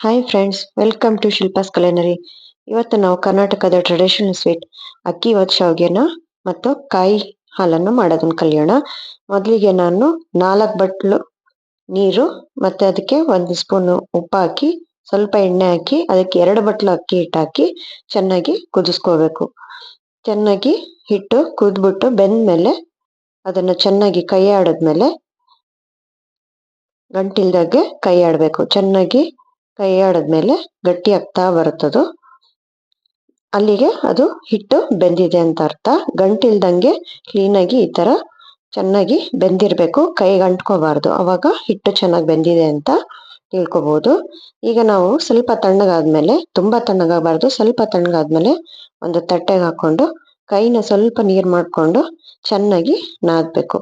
Hi friends welcome to Shilpa's culinary ಇವತ್ತು ನಾವು ಕರ್ನಾಟಕದ ಟ್ರೆಡಿಷನಲ್ ಸ್ವೀಟ್ ಅಕ್ಕಿ ಇವತ್ತು ಶಾವಿಗೆನ ಮತ್ತು ಕಾಯಿ ಹಾಲನ್ನು ಮಾಡೋದನ್ನು ಕಲಿಯೋಣ. ಮೊದಲಿಗೆ ನಾನು ನಾಲ್ಕು ಬಟ್ಲು ನೀರು ಮತ್ತು ಅದಕ್ಕೆ ಒಂದು ಸ್ಪೂನು ಉಪ್ಪು ಹಾಕಿ, ಸ್ವಲ್ಪ ಎಣ್ಣೆ ಹಾಕಿ, ಅದಕ್ಕೆ ಎರಡು ಬಟ್ಲು ಅಕ್ಕಿ ಹಿಟ್ಟು ಹಾಕಿ ಚೆನ್ನಾಗಿ ಕುದಿಸ್ಕೋಬೇಕು. ಚೆನ್ನಾಗಿ ಹಿಟ್ಟು ಕುದ್ಬಿಟ್ಟು ಬೆಂದಮೇಲೆ ಅದನ್ನು ಚೆನ್ನಾಗಿ ಕೈ ಆಡಿದ್ಮೇಲೆ ಗಂಟಿಲ್ದಾಗೆ ಕೈ ಆಡಬೇಕು ಚೆನ್ನಾಗಿ ಕೈ ಆಡಿದ್ಮೇಲೆ ಗಟ್ಟಿ ಆಗ್ತಾ ಬರುತ್ತದು. ಅಲ್ಲಿಗೆ ಅದು ಹಿಟ್ಟು ಬೆಂದಿದೆ ಅಂತ ಅರ್ಥ. ಗಂಟಿಲ್ದಂಗೆ ಕ್ಲೀನಾಗಿ ಈ ತರ ಚೆನ್ನಾಗಿ ಬೆಂದಿರಬೇಕು. ಕೈಗೆ ಅಂಟ್ಕೋಬಾರ್ದು. ಅವಾಗ ಹಿಟ್ಟು ಚೆನ್ನಾಗಿ ಬೆಂದಿದೆ ಅಂತ ತಿಳ್ಕೊಬಹುದು ಈಗ ನಾವು ಸ್ವಲ್ಪ ತಣ್ಣಗಾದ್ಮೇಲೆ, ತುಂಬಾ ತಣ್ಣಗಾಗಬಾರ್ದು. ಸ್ವಲ್ಪ ತಣ್ಣಗಾದ್ಮೇಲೆ ಒಂದು ತಟ್ಟೆಗೆ ಹಾಕೊಂಡು ಕೈನ ಸ್ವಲ್ಪ ನೀರ್ ಮಾಡ್ಕೊಂಡು ಚೆನ್ನಾಗಿ ನಾದಬೇಕು.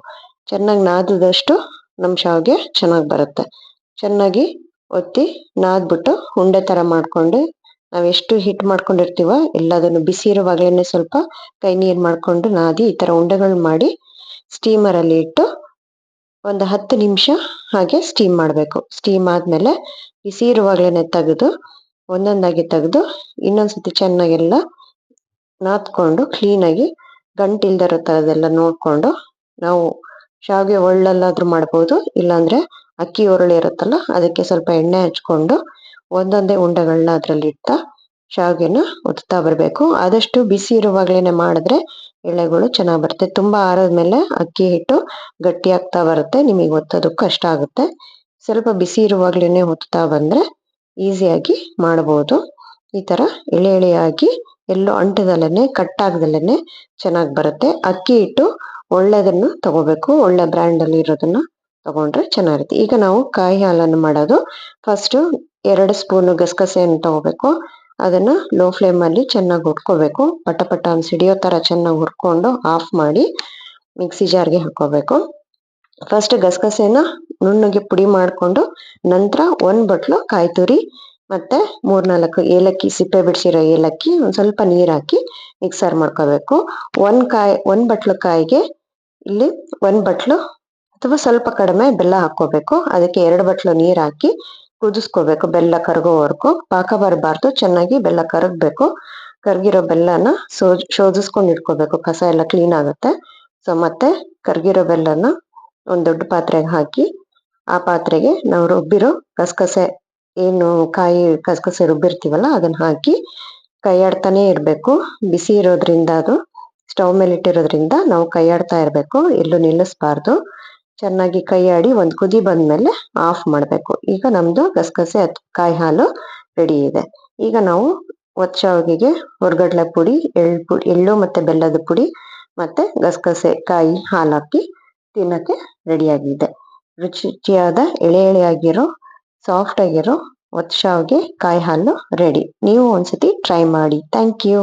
ಚೆನ್ನಾಗಿ ನಾದದಷ್ಟು ನಮ್ಮ ಶಾವಿಗೆ ಚೆನ್ನಾಗಿ ಬರುತ್ತೆ. ಚೆನ್ನಾಗಿ ಒತ್ತಿ ನಾದ್ಬಿಟ್ಟು ಉಂಡೆ ತರ ಮಾಡ್ಕೊಂಡು ನಾವ್ ಎಷ್ಟು ಹಿಟ್ ಮಾಡ್ಕೊಂಡಿರ್ತೀವ ಎಲ್ಲದನ್ನು ಬಿಸಿ ಇರುವಾಗಲೇನೆ ಸ್ವಲ್ಪ ಕೈ ನೀರ್ ಮಾಡ್ಕೊಂಡು ನಾದಿ ಈ ತರ ಉಂಡೆಗಳು ಮಾಡಿ ಸ್ಟೀಮರ್ ಅಲ್ಲಿ ಇಟ್ಟು ಒಂದು ಹತ್ತು ನಿಮಿಷ ಹಾಗೆ ಸ್ಟೀಮ್ ಮಾಡಬೇಕು. ಸ್ಟೀಮ್ ಆದ್ಮೇಲೆ ಬಿಸಿ ಇರುವಾಗಲೇನೆ ತೆಗೆದು ಒಂದೊಂದಾಗಿ ತೆಗೆದು ಇನ್ನೊಂದ್ಸತಿ ಚೆನ್ನಾಗೆಲ್ಲ ನಾದ್ಕೊಂಡು ಕ್ಲೀನ್ ಆಗಿ ಗಂಟಿಲ್ದಿರೋ ತರದೆಲ್ಲ ನೋಡ್ಕೊಂಡು ನಾವು ಶಾವಿಗೆ ಒಳ್ಳಲ್ಲಾದ್ರೂ ಮಾಡ್ಬೋದು, ಇಲ್ಲಾಂದ್ರೆ ಅಕ್ಕಿ ಹುರುಳಿ ಇರುತ್ತಲ್ಲ, ಅದಕ್ಕೆ ಸ್ವಲ್ಪ ಎಣ್ಣೆ ಹಚ್ಕೊಂಡು ಒಂದೊಂದೇ ಉಂಡೆಗಳನ್ನ ಅದ್ರಲ್ಲಿ ಇಡ್ತಾ ಶಾವಿಗೆನ ಒತ್ತಾ ಬರಬೇಕು. ಆದಷ್ಟು ಬಿಸಿ ಇರುವಾಗಲೇ ಮಾಡಿದ್ರೆ ಎಳೆಗಳು ಚೆನ್ನಾಗಿ ಬರುತ್ತೆ. ತುಂಬಾ ಆರದ್ಮೇಲೆ ಅಕ್ಕಿ ಹಿಟ್ಟು ಗಟ್ಟಿ ಆಗ್ತಾ ಬರುತ್ತೆ, ನಿಮಗೆ ಒತ್ತೋದಕ್ಕೆ ಕಷ್ಟ ಆಗುತ್ತೆ. ಸ್ವಲ್ಪ ಬಿಸಿ ಇರುವಾಗಲೇ ಒತ್ತಾ ಬಂದ್ರೆ ಈಸಿಯಾಗಿ ಮಾಡ್ಬೋದು. ಈ ತರ ಎಳೆ ಎಳೆಯಾಗಿ ಎಲ್ಲೋ ಅಂಟದಲ್ಲೇನೆ ಕಟ್ ಚೆನ್ನಾಗಿ ಚೆನ್ನಾಗ್ ಬರುತ್ತೆ. ಅಕ್ಕಿ ಹಿಟ್ಟು ಒಳ್ಳೆದನ್ನು ತಗೋಬೇಕು. ಒಳ್ಳೆ ಬ್ರ್ಯಾಂಡ್ ಅಲ್ಲಿ ಇರೋದನ್ನ ತಗೊಂಡ್ರೆ ಚೆನ್ನಾಗಿರುತ್ತೆ. ಈಗ ನಾವು ಕಾಯಿ ಹಾಲನ್ನು ಮಾಡೋದು. ಫಸ್ಟ್ ಎರಡು ಸ್ಪೂನ್ ಗಸಗಸೆಯನ್ನು ತಗೋಬೇಕು. ಅದನ್ನ ಲೋ ಫ್ಲೇಮ್ ಅಲ್ಲಿ ಚೆನ್ನಾಗಿ ಹುರ್ಕೋಬೇಕು. ಪಟ ಪಟ ಸಿಡಿಯೋ ತರ ಚೆನ್ನಾಗಿ ಹುರ್ಕೊಂಡು ಆಫ್ ಮಾಡಿ ಮಿಕ್ಸಿ ಜಾರ್ಗೆ ಹಾಕೋಬೇಕು. ಫಸ್ಟ್ ಗಸಗಸೆನ ನುಣ್ಣಗೆ ಪುಡಿ ಮಾಡಿಕೊಂಡು ನಂತರ ಒಂದು ಬಟ್ಲು ಕಾಯಿ ತುರಿ ಮತ್ತೆ ಮೂರ್ನಾಲ್ಕು ಏಲಕ್ಕಿ, ಸಿಪ್ಪೆ ಬಿಡಿಸಿರೋ ಏಲಕ್ಕಿ, ಒಂದು ಸ್ವಲ್ಪ ನೀರು ಹಾಕಿ ಮಿಕ್ಸರ್ ಮಾಡ್ಕೋಬೇಕು. ಒಂದು ಕಾಯಿ, ಒಂದು ಬಟ್ಲು ಕಾಯಿಗೆ ಇಲ್ಲಿ ಒಂದು ಬಟ್ಲು ಅಥವಾ ಸ್ವಲ್ಪ ಕಡಿಮೆ ಬೆಲ್ಲ ಹಾಕೋಬೇಕು ಅದಕ್ಕೆ ಎರಡು ಬಟ್ಲು ನೀರ್ ಹಾಕಿ ಕುದಿಸ್ಕೋಬೇಕು. ಬೆಲ್ಲ ಕರಗೋವರೆಗೂ. ಪಾಕ ಬರಬಾರ್ದು. ಚೆನ್ನಾಗಿ ಬೆಲ್ಲ ಕರಗ್ಬೇಕು. ಕರ್ಗಿರೋ ಬೆಲ್ಲನ ಸೋಜ್ ಶೋಧಿಸ್ಕೊಂಡು ಇಟ್ಕೋಬೇಕು. ಕಸ ಎಲ್ಲ ಕ್ಲೀನ್ ಆಗುತ್ತೆ. ಸೊ ಮತ್ತೆ ಕರ್ಗಿರೋ ಬೆಲ್ಲನ ಒಂದು ದೊಡ್ಡ ಪಾತ್ರೆಗೆ ಹಾಕಿ ಆ ಪಾತ್ರೆಗೆ ನಾವು ರುಬ್ಬಿರೋ ಕಸಕಸೆ, ಏನು ಕಾಯಿ ಕಸಕಸೆ ರುಬ್ಬಿರ್ತೀವಲ್ಲ ಅದನ್ನ ಹಾಕಿ ಕೈಯಾಡ್ತಾನೆ ಇರಬೇಕು. ಬಿಸಿ ಇರೋದ್ರಿಂದ ಅದು, ಸ್ಟವ್ ಮೇಲೆ ಇಟ್ಟಿರೋದ್ರಿಂದ ನಾವು ಕೈಯಾಡ್ತಾ ಇರ್ಬೇಕು. ಎಲ್ಲೂ ನಿಲ್ಲಿಸ್ಬಾರ್ದು. ಚೆನ್ನಾಗಿ ಕೈ ಆಡಿ ಒಂದು ಕುದಿ ಬಂದ್ಮೇಲೆ ಆಫ್ ಮಾಡಬೇಕು. ಈಗ ನಮ್ದು ಗಸಗಸೆ ಕಾಯಿ ಹಾಲು ರೆಡಿ ಇದೆ. ಈಗ ನಾವು ಒತ್ ಹೊರಗಡಲೆ ಪುಡಿ, ಎಳ್ಳು ಪುಡಿ ಎಳ್ಳು ಮತ್ತೆ ಬೆಲ್ಲದ ಪುಡಿ ಮತ್ತೆ ಗಸಗಸೆ, ಕಾಯಿ ಹಾಲು ಹಾಕಿ ತಿನ್ನಕ್ಕೆ ರೆಡಿಯಾಗಿದೆ ರುಚಿಯಾದ ಎಳೆ ಎಳೆಯಾಗಿರೋ ಸಾಫ್ಟ್ ಆಗಿರೋ ಒತ್ ಶಾವಿಗೆ ಕಾಯಿ ಹಾಲು ರೆಡಿ ನೀವು ಒಂದ್ಸತಿ ಟ್ರೈ ಮಾಡಿ. Thank you